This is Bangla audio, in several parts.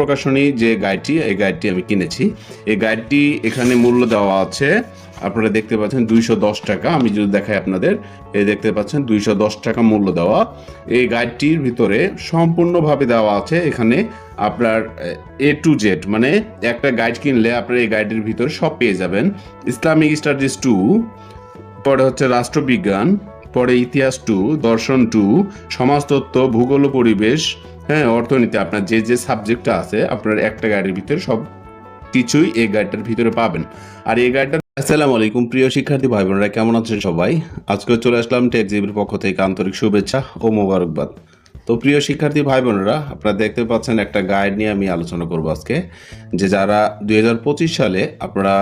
প্রকাশনী যে গাইডটি এই গাইডটি আমি কিনেছি। এই গাইডটি এখানে মূল্য দেওয়া আছে, আপনারা দেখতে পাচ্ছেন দুইশো দশ টাকা। আমি যদি দেখাই আপনাদের, এই দেখতে পাচ্ছেন দুইশো দশ টাকা মূল্য দেওয়া। এই গাইডটির ভিতরে সম্পূর্ণভাবে দেওয়া আছে, এখানে আপনার, এ টু জেড মানে একটা গাইড কিনলে আপনার এই গাইডের ভিতরে সব পেয়ে যাবেন। ইসলামিক স্টাডিজ টু, পরে হচ্ছে রাষ্ট্রবিজ্ঞান, পরে ইতিহাস টু, দর্শন টু, সমাজতত্ত্ব, ভূগোল পরিবেশ হ্যাঁ অর্থনীতি, আপনার যে যে সাবজেক্টটা আছে, আপনার একটা গাইডের ভিতরে সব কিছুই এই গাইডটার ভিতরে পাবেন। আর এই গাইডটা আসসালামু আলাইকুম, প্রিয় শিক্ষার্থী ভাই বোনেরা কেমন আছেন সবাই? আজকে চলে আসলাম টেকজিবির পক্ষ থেকে আন্তরিক শুভেচ্ছা ও মোবারকবাদ। তো প্রিয় শিক্ষার্থী ভাই বোনেরা আপনারা দেখতে পাচ্ছেন একটা গাইড নিয়ে আমি আলোচনা করব আজকে, যে যারা দুই হাজার পঁচিশ সালে আপনারা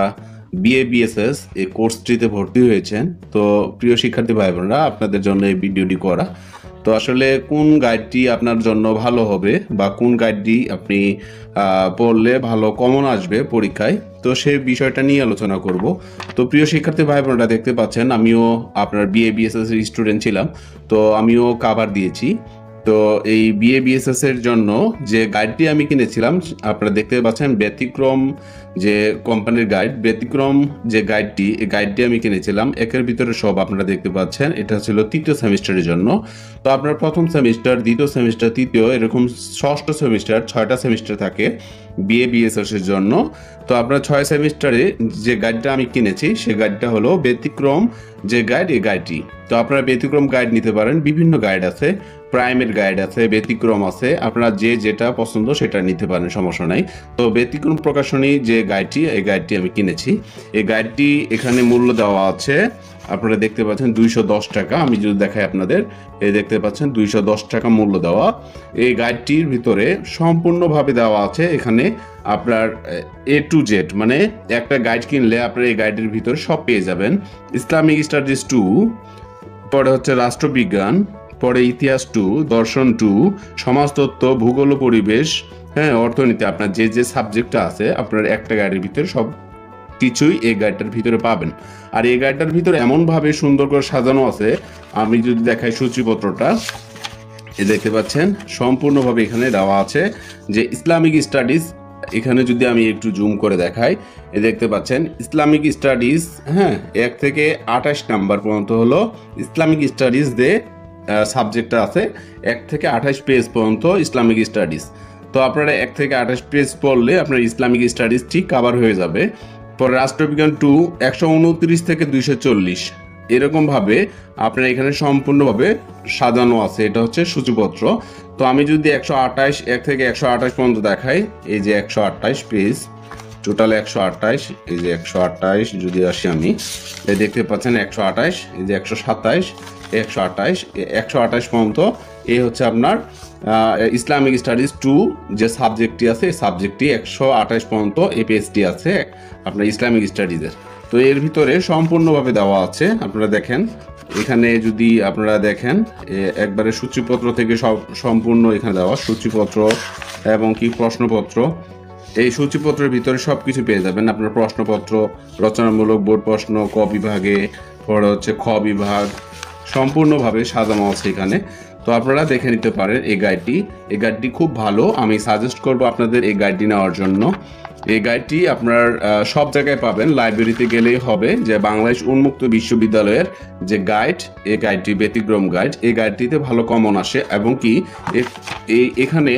বিএ বিএসএস এই কোর্সটিতে ভর্তি হয়েছেন, তো প্রিয় শিক্ষার্থী ভাই বোনেরা আপনাদের জন্য এই ভিডিওটি করা। তো আসলে কোন গাইডটি আপনার জন্য ভালো হবে বা কোন গাইডটি আপনি পড়লে ভালো কমন আসবে পরীক্ষায়? তো সে বিষয়টা নিয়ে আলোচনা করব। তো প্রিয় শিক্ষার্থী ভাই বোনেরা দেখতে পাচ্ছেন আমিও আপনার বিএ বিএসএস স্টুডেন্ট ছিলাম। তো আমিও কাভার দিয়েছি। তো এই বিএ বিএসএস এর জন্য যে গাইডটি আমি কিনেছিলাম, আপনারা দেখতে পাচ্ছেন ব্যতিক্রম যে কোম্পানির গাইড ব্যতিক্রম যে গাইডটি এই গাইডটি আমি কিনেছিলাম। একের ভিতরে সব আপনারা দেখতে পাচ্ছেন। এটা ছিল তৃতীয় সেমিস্টারের জন্য। তো আপনার প্রথম সেমিস্টার, দ্বিতীয় সেমিস্টার, তৃতীয়, এরকম ষষ্ঠ সেমিস্টার, ছয়টা সেমিস্টার থাকে বিএ বিএসএস এর জন্য। তো আপনার ছয় সেমিস্টারে যে গাইডটা আমি কিনেছি সে গাইডটা হলো ব্যতিক্রম যে গাইড এই গাইডটি তো আপনারা ব্যতিক্রম গাইড নিতে পারেন। বিভিন্ন গাইড আছে। প্রাইমের গাইড আছে, ব্যতিক্রম আছে। আপনারা যে যেটা পছন্দ সেটা নিতে পারেন, সমস্যা নাই। তো ব্যতিক্রম প্রকাশনী যে গাইডটি এই গাইডটি আমি কিনেছি। এই গাইডটি এখানে মূল্য দেওয়া আছে, আপনারা দেখতে পাচ্ছেন দুইশো দশ টাকা। আমি যদি দেখাই আপনাদের, এই দেখতে পাচ্ছেন দুইশো দশ টাকা মূল্য দেওয়া। এই গাইডটির ভিতরে সম্পূর্ণভাবে দেওয়া আছে, এখানে আপনার, এ টু জেড মানে একটা গাইড কিনলে আপনার এই গাইডের ভিতরে সব পেয়ে যাবেন। ইসলামিক স্টাডিজ টু, পরে হচ্ছে রাষ্ট্রবিজ্ঞান পরে ইতিহাস টু দর্শন টু সমাজতত্ত্ব, ভূগোল পরিবেশ হ্যাঁ অর্থনীতি, আপনার যে যে সাবজেক্টটা আছে, আপনার একটা গাড়ির ভিতরে সব কিছুই এই গাড়িটার ভিতরে পাবেন। আর এই গাড়িটার ভিতরে এমনভাবে সুন্দর করে সাজানো আছে, আমি যদি দেখাই সূচিপত্রটা, এ দেখতে পাচ্ছেন, সম্পূর্ণভাবে এখানে দেওয়া আছে যে ইসলামিক স্টাডিজ, এখানে যদি আমি একটু জুম করে দেখাই, এ দেখতে পাচ্ছেন, ইসলামিক স্টাডিজ হ্যাঁ এক থেকে আঠাশ নাম্বার পর্যন্ত হলো ইসলামিক স্টাডিজ দে সাবজেক্টটা আছে এক থেকে আঠাশ পেজ পর্যন্ত ইসলামিক স্টাডিজ তো আপনারা এক থেকে আঠাশ পেজ পড়লে আপনার ইসলামিক স্টাডিজ ঠিক কাভার হয়ে যাবে। পরে রাষ্ট্রবিজ্ঞান টু একশো উনত্রিশ থেকে দুইশো চল্লিশ। এরকমভাবে আপনার এখানে সম্পূর্ণভাবে সাজানো আছে, এটা হচ্ছে সূচিপত্র। তো আমি যদি একশো আঠাশ, এক থেকে একশো আঠাশ পর্যন্ত দেখাই, এই যে একশো আঠাশ পেজ টোটাল একশো আঠাশ, এই যে একশো আঠাশ যদি আসি আমি, এই দেখতে পাচ্ছেন একশো আঠাশ, এই যে একশো সাতাইশ একশো আঠাশ একশো আঠাশ পর্যন্ত, এই হচ্ছে আপনার ইসলামিক স্টাডিজ টু যে সাবজেক্টটি আছে, এই সাবজেক্টটি একশো আঠাশ পর্যন্ত এপিএসটি আছে, আপনার ইসলামিক স্টাডিজের তো এর ভিতরে সম্পূর্ণভাবে দেওয়া আছে, আপনারা দেখেন, এখানে যদি আপনারা দেখেন একবারে সূচিপত্র থেকে সব, সম্পূর্ণ এখানে দেওয়া, সূচিপত্র এবং কি প্রশ্নপত্র এই সূচিপত্রের ভিতরে সব কিছু পেয়ে যাবেন। আপনার প্রশ্নপত্র, রচনামূলক বোর্ড প্রশ্ন, ক বিভাগে, পরে হচ্ছে খ বিভাগ, সম্পূর্ণভাবে সাজানো আছে এখানে। তো আপনারা দেখে নিতে পারেন এই গাইডটি এই গাইডটি খুব ভালো। আমি সাজেস্ট করব আপনাদের এই গাইডটি নেওয়ার জন্য। এই গাইডটি আপনার সব জায়গায় পাবেন। লাইব্রেরিতে গেলেই হবে যে বাংলাদেশ উন্মুক্ত বিশ্ববিদ্যালয়ের যে গাইড এই গাইডটি ব্যতিক্রম গাইড এই গাইডটিতে ভালো কমন আসে এবং কি এখানে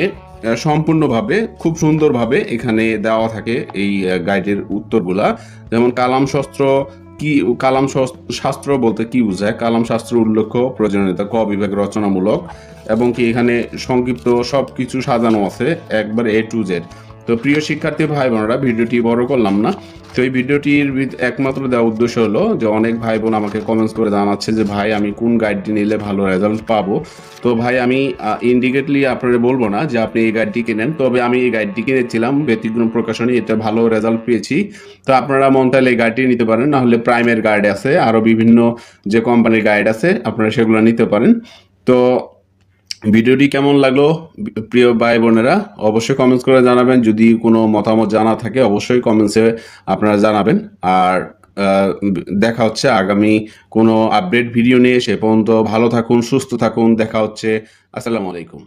সম্পূর্ণভাবে, খুব সুন্দরভাবে এখানে দেওয়া থাকে এই গাইডের উত্তরগুলা। যেমন কালাম শস্ত্র কি কালাম শস- শাস্ত্র বলতে কি বোঝায়? কালাম শাস্ত্র উল্লেখ্য, প্রয়োজনীয়তা, ক বিভাগ রচনামূলক এবং কি এখানে সংক্ষিপ্ত সব কিছু সাজানো আছে, একবার এ টু জেড তো প্রিয় শিক্ষার্থী ভাই বোনেরা ভিডিওটি বড় করলাম না। তো এই ভিডিওটির একমাত্র দেওয়া উদ্দেশ্য হলো যে অনেক ভাই বোন আমাকে কমেন্টস করে জানাচ্ছে যে, ভাই, আমি কোন গাইডটি নিলে ভালো রেজাল্ট পাবো? তো ভাই, আমি ইন্ডিকেটলি আপনারা বলব না যে, আপনি এই গাইডটি কিনেন। তবে আমি এই গাইডটি কিনেছিলাম, ব্যতিক্রম প্রকাশনী, এটা ভালো রেজাল্ট পেয়েছি। তো আপনারা মন চাইলে এই গাইডটি নিতে পারেন, না হলে প্রাইমের গাইড আছে আরও বিভিন্ন যে কোম্পানির গাইড আছে, আপনারা সেগুলো নিতে পারেন। তো ভিডিওটি কেমন লাগল প্রিয় ভাই বোনেরা, অবশ্যই কমেন্টস করে জানাবেন। যদি কোনো মতামত জানা থাকে, অবশ্যই কমেন্টসে আপনারা জানাবেন। আর দেখা হচ্ছে আগামী কোনো আপডেট ভিডিও নিয়ে। সে পর্যন্ত ভালো থাকুন, সুস্থ থাকুন। দেখা হচ্ছে। আসসালামু আলাইকুম।